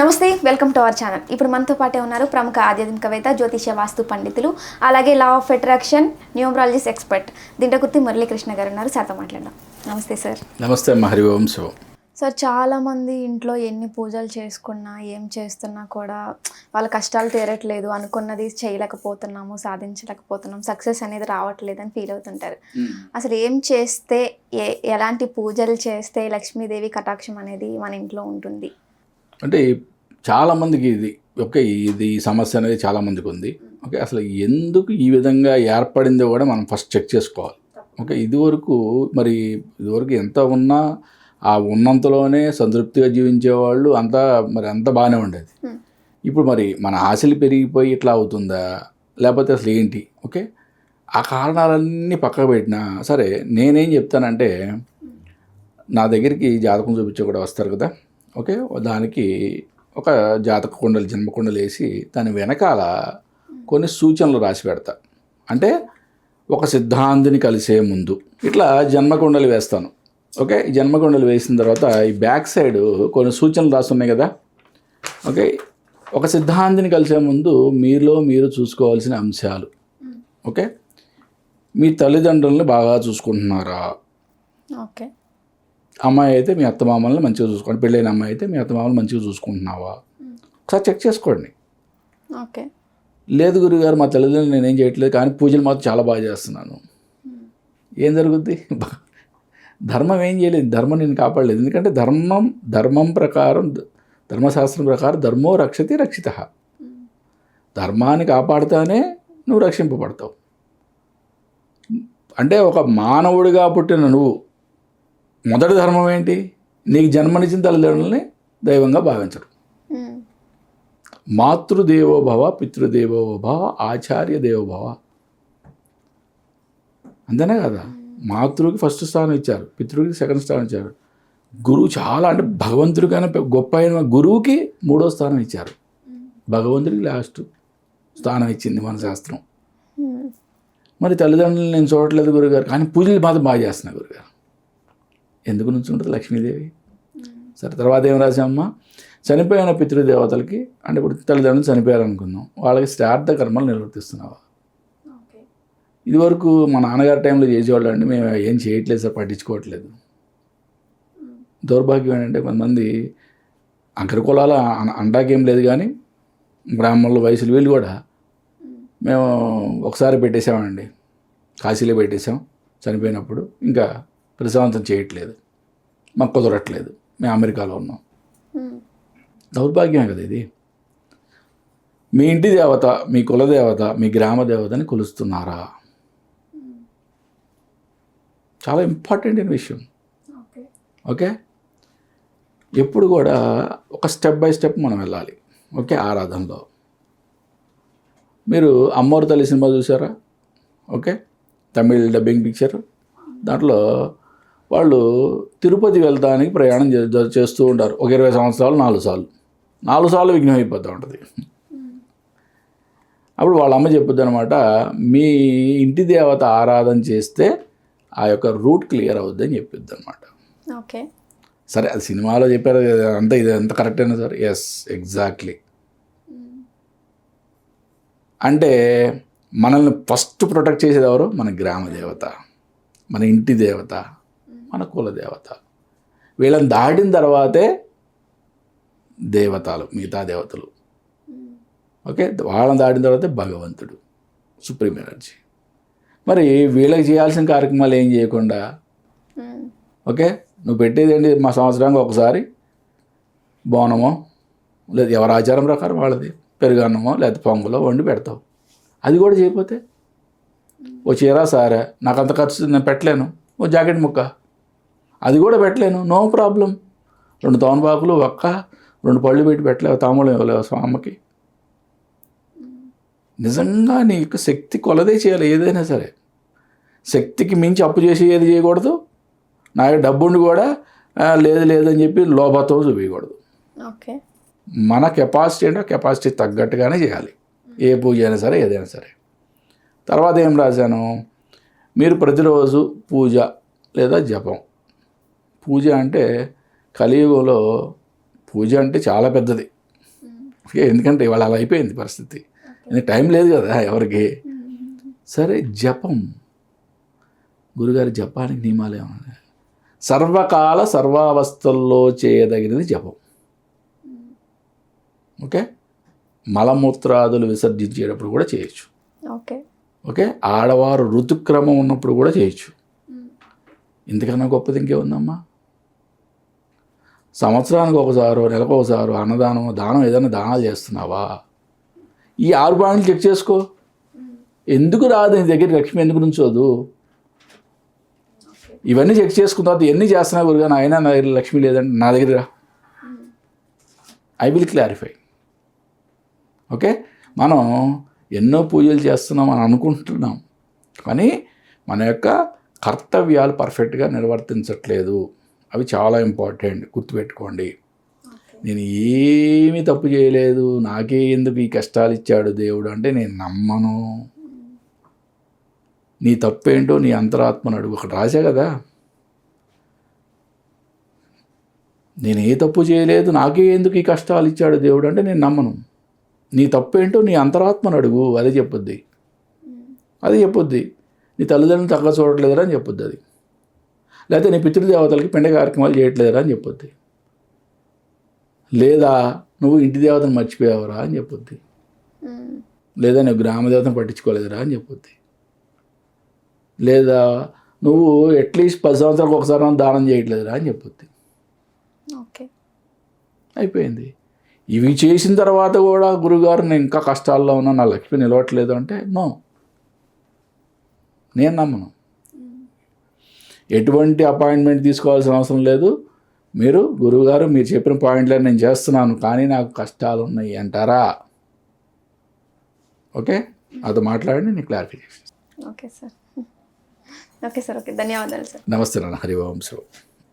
నమస్తే welcome to our channel. ఇప్పుడు మనతో పాటే ఉన్నారు ప్రముఖ ఆధ్యాత్మికవేత్త జ్యోతిష వాస్తు పండితులు అలాగే law of attraction numerologist expert Dintakurthi Muralikrishna గారు ఉన్నారు. సార్తో మాట్లాడదాం. నమస్తే సార్ నమస్తే హరి ఓం శివం సార్ చాలామంది ఇంట్లో ఎన్ని పూజలు చేసుకున్నా ఏం చేస్తున్నా కూడా వాళ్ళ కష్టాలు తీరట్లేదు. అనుకున్నది చేయలేకపోతున్నాము సాధించలేకపోతున్నాం సక్సెస్ అనేది రావట్లేదు అని ఫీల్ అవుతుంటారు అసలు ఏం చేస్తే ఎలాంటి పూజలు చేస్తే లక్ష్మీదేవి కటాక్షం అనేది మన ఇంట్లో ఉంటుంది? అంటే చాలామందికి ఇది ఓకే ఇది ఈ సమస్య అనేది చాలామందికి ఉంది. ఓకే అసలు ఎందుకు ఈ విధంగా ఏర్పడిందో కూడా మనం ఫస్ట్ చెక్ చేసుకోవాలి. ఓకే ఇదివరకు మరి ఇదివరకు ఎంత ఉన్నా ఆ ఉన్నంతలోనే సంతృప్తిగా జీవించేవాళ్ళు అంతా మరి అంత బాగానే ఉండేది. ఇప్పుడు మరి మన ఆశలు పెరిగిపోయి ఇట్లా అవుతుందా? లేకపోతే అసలు ఏంటి? ఓకే ఆ కారణాలన్నీ పక్కకు పెట్టినా సరే నేనేం చెప్తానంటే నా దగ్గరికి జాతకం చూపించే కూడా వస్తారు కదా. ఓకే? దానికి ఒక జాతక కుండలు జన్మ కుండలు వేసి దాని వెనకాల కొన్ని సూచనలు రాసి పెడతా. అంటే ఒక సిద్ధాంతిని కలిసే ముందు. ఇట్లా జన్మకుండలు వేస్తాను. ఓకే? జన్మకుండలు వేసిన తర్వాత ఈ బ్యాక్ సైడ్ కొన్ని సూచనలు రాసి ఉన్నాయి కదా? ఓకే? ఒక సిద్ధాంతిని కలిసే ముందు మీలో మీరు చూసుకోవాల్సిన అంశాలు. ఓకే? మీ తల్లిదండ్రులని బాగా చూసుకుంటున్నారా? ఓకే. అమ్మాయి అయితే మీ అత్తమామల్ని మంచిగా చూసుకోండి. పెళ్ళైన అమ్మాయి అయితే మీ అత్తమామల్ని మంచిగా చూసుకుంటున్నావా? ఒకసారి చెక్ చేసుకోండి. ఓకే. లేదు గురుగారు మా తల్లిదండ్రులు నేనేం చేయట్లేదు కానీ పూజలు మాత్రం చాలా బాగా చేస్తున్నాను. ఏం జరుగుద్ది? ధర్మం ఏం చేయలేదు. ధర్మం నేను కాపాడలేదు. ఎందుకంటే ధర్మం ధర్మం ప్రకారం ధర్మశాస్త్రం ప్రకారం ధర్మో రక్షతి రక్షిత. ధర్మాన్ని కాపాడుతానే నువ్వు రక్షింపబడతావు. అంటే ఒక మానవుడిగా పుట్టిన నువ్వు మొదటి ధర్మం ఏంటి? నీకు జన్మనిచ్చిన తల్లిదండ్రులని దైవంగా భావించడం. మ్మ్. మాతృదేవో భవ పితృదేవో భవ ఆచార్య దేవో భవ అంతేనే కదా? మాతృకి ఫస్ట్ స్థానం ఇచ్చారు పితృకి సెకండ్ స్థానం ఇచ్చారు. గురువు చాలా అంటే భగవంతుడి కన్నా పె- గొప్ప అయిన గురువుకి మూడో స్థానం ఇచ్చారు. భగవంతుడికి లాస్ట్ స్థానం ఇచ్చింది మన శాస్త్రం. మరి తల్లిదండ్రులు నేను చూడట్లేదు గురుగారు కానీ పూజలు మాత్రం బాగా చేస్తున్నా గురుగారు. ఎందుకు నుంచి ఉంటుంది లక్ష్మీదేవి? సరే తర్వాత ఏం రాసామమ్మా చనిపోయిన పితృదేవతలకి అంటే ఇప్పుడు తల్లిదండ్రులు చనిపోయారు అనుకుందాం వాళ్ళకి శ్రాద్ధ కర్మలు నిర్వర్తిస్తున్నావా? ఇదివరకు మా నాన్నగారి టైంలో చేసేవాళ్ళు అండి మేము ఏం చేయట్లేదు సార్ పట్టించుకోవట్లేదు. దౌర్భాగ్యం ఏంటంటే కొంతమంది అగ్రకులాల అన- అంటాకేం లేదు కానీ బ్రాహ్మణుల వయసులు వీళ్ళు కూడా మేము ఒకసారి పెట్టేసామండి కాశీలో పెట్టేసాం చనిపోయినప్పుడు. ఇంకా ప్రశాంతం చేయట్లేదు. మాకు కుదరట్లేదు మేము అమెరికాలో ఉన్నాం. దౌర్భాగ్యమే కదా ఇది. మీ ఇంటి దేవత మీ కులదేవత మీ గ్రామ దేవతని కొలుస్తున్నారా? చాలా ఇంపార్టెంట్ అయిన విషయం. ఓకే. ఓకే? ఎప్పుడు కూడా ఒక స్టెప్ బై స్టెప్ మనం వెళ్ళాలి. ఓకే? ఆరాధనలో. మీరు అమ్మోరు తల్లి సినిమా చూసారా? ఓకే? Tamil dubbing picture? దాంట్లో వాళ్ళు తిరుపతి వెళ్తానికి ప్రయాణం చేస్తూ ఉంటారు. ఒక ఇరవై సంవత్సరాలు నాలుగు సార్లు. నాలుగు సార్లు విఘ్నం అయిపోతూ ఉంటుంది. అప్పుడు వాళ్ళ అమ్మ చెప్పుద్ది అనమాట మీ ఇంటి దేవత ఆరాధన చేస్తే ఆ యొక్క రూట్ క్లియర్ అవుద్ది అని చెప్పిద్ది అనమాట ఓకే. సరే అది సినిమాలో చెప్పారు అంతా ఇది ఎంత కరెక్ట్ అయినా సార్. ఎస్ ఎగ్జాక్ట్లీ అంటే మనల్ని ఫస్ట్ ప్రొటెక్ట్ చేసేది ఎవరు? మన గ్రామ దేవత మన ఇంటి దేవత మన కుల దేవత వీళ్ళని దాటిన తర్వాతే దేవతలు మిగతా దేవతలు. ఓకే? వాళ్ళని దాటిన తర్వాతే భగవంతుడు సుప్రీం ఎనర్జీ. మరి వీళ్ళకి చేయాల్సిన కార్యక్రమాలు ఏం చేయకుండా? ఓకే? నువ్వు పెట్టేది ఏంటి? మా సంవత్సరానికి ఒకసారి బోనమో లేదు ఎవరి ఆచారం ప్రకారం వాళ్ళది. పెరుగన్నమో లేదా పొంగలో వండి పెడతావు. అది కూడా చేయకపోతే? ఓ చీరా సారే నాకు అంత ఖర్చు నేను పెట్టలేను. ఓ జాకెట్ ముక్క. అది కూడా పెట్టలేను. No problem. రెండు తోనపాకులు ఒక్క రెండు పళ్ళు పెట్టి పెట్టలేవు తాములు ఇవ్వలేవు స్వామికి. నిజంగా నీకు శక్తి కొలదే చేయాలి ఏదైనా సరే. శక్తికి మించి అప్పు చేసి ఏది చేయకూడదు. నా దగ్గర డబ్బు ఉండి కూడా "ఆ, లేదు లేదని చెప్పి లోపతో చూపించకూడదు ఓకే. మన కెపాసిటీ అంటే కెపాసిటీ తగ్గట్టుగానే చేయాలి. ఏ పూజ అయినా సరే ఏదైనా సరే. తర్వాత ఏం రాశాను? మీరు ప్రతిరోజు పూజ లేదా జపం. పూజ అంటే కలియుగంలో పూజ అంటే చాలా పెద్దది. ఓకే ఎందుకంటే ఇవాళ అలా అయిపోయింది పరిస్థితి. టైం లేదు కదా ఎవరికి. సరే జపం. గురుగారి జపానికి నియమాలు ఏమన్నా? సర్వకాల సర్వావస్థల్లో చేయదగినది జపం. ఓకే? మలమూత్రాదులు విసర్జించేటప్పుడు కూడా చేయొచ్చు. ఓకే. ఓకే? ఆడవారు ఋతుక్రమం ఉన్నప్పుడు కూడా చేయొచ్చు. ఇంతకన్నా గొప్పది ఇంకేముందమ్మా? సంవత్సరానికి ఒకసారో నెలకు ఒకసారో అన్నదానం దానం ఏదైనా దానాలు చేస్తున్నావా? ఈ ఆరు పాయింట్లు చెక్ చేసుకో. ఎందుకు రాదు? నీ దగ్గర లక్ష్మి ఎందుకు నుంచోదు? ఇవన్నీ చెక్ చేసుకున్న తర్వాత ఎన్ని చేస్తున్నా గురుగా? అయినా నా దగ్గర లక్ష్మి లేదంటే నా దగ్గర ఐ విల్ క్లారిఫై. ఓకే? మనం ఎన్నో పూజలు చేస్తున్నాం అని అనుకుంటున్నాం. కానీ మన యొక్క కర్తవ్యాలు పర్ఫెక్ట్గా నిర్వర్తించట్లేదు. అవి చాలా ఇంపార్టెంట్ గుర్తుపెట్టుకోండి. నేను ఏమీ తప్పు చేయలేదు. నాకే ఎందుకు ఈ కష్టాలు ఇచ్చాడు దేవుడు అంటే నేను నమ్మను. నీ తప్పేంటో నీ అంతరాత్మను అడుగు. ఒకటి రాసా కదా? నేను ఏ తప్పు చేయలేదు. నాకే ఎందుకు ఈ కష్టాలు ఇచ్చాడు దేవుడు అంటే నేను నమ్మను. నీ తప్పేంటో నీ అంతరాత్మను అడుగు. అదే చెప్పొద్ది. అది చెప్పొద్ది. నీ తల్లిదండ్రులు తగ్గ చూడట్లేదురా అని చెప్పొద్ది అది. లేకపోతే నీ పితృదేవతలకి పిండ కార్యక్రమాలు చేయట్లేదురా అని చెప్పొద్ది. లేదా నువ్వు ఇంటి దేవతను మర్చిపోయావురా అని చెప్పొద్ది. లేదా నువ్వు గ్రామ దేవతను పట్టించుకోలేదురా అని చెప్పొద్ది. లేదా నువ్వు అట్లీస్ట్ పది సంవత్సరాలకు ఒకసారి దానం చేయట్లేదురా అని చెప్పొద్ది. ఓకే. అయిపోయింది. ఇవి చేసిన తర్వాత కూడా గురుగారు నేను ఇంకా కష్టాల్లో ఉన్నా నా లక్ష్మి నిలవట్లేదు అంటే నో. నేను నమ్మను. ఎటువంటి అపాయింట్మెంట్ తీసుకోవాల్సిన అవసరం లేదు. మీరు గురువుగారు మీరు చెప్పిన పాయింట్లను నేను చేస్తున్నాను కానీ నాకు కష్టాలు ఉన్నాయి అంటారా? ఓకే? అది మాట్లాడండి నేను clarification okay sir. Okay sir okay. ధన్యవాదాలు సార్. నమస్తే నాన్న. హరి ఓం శివ.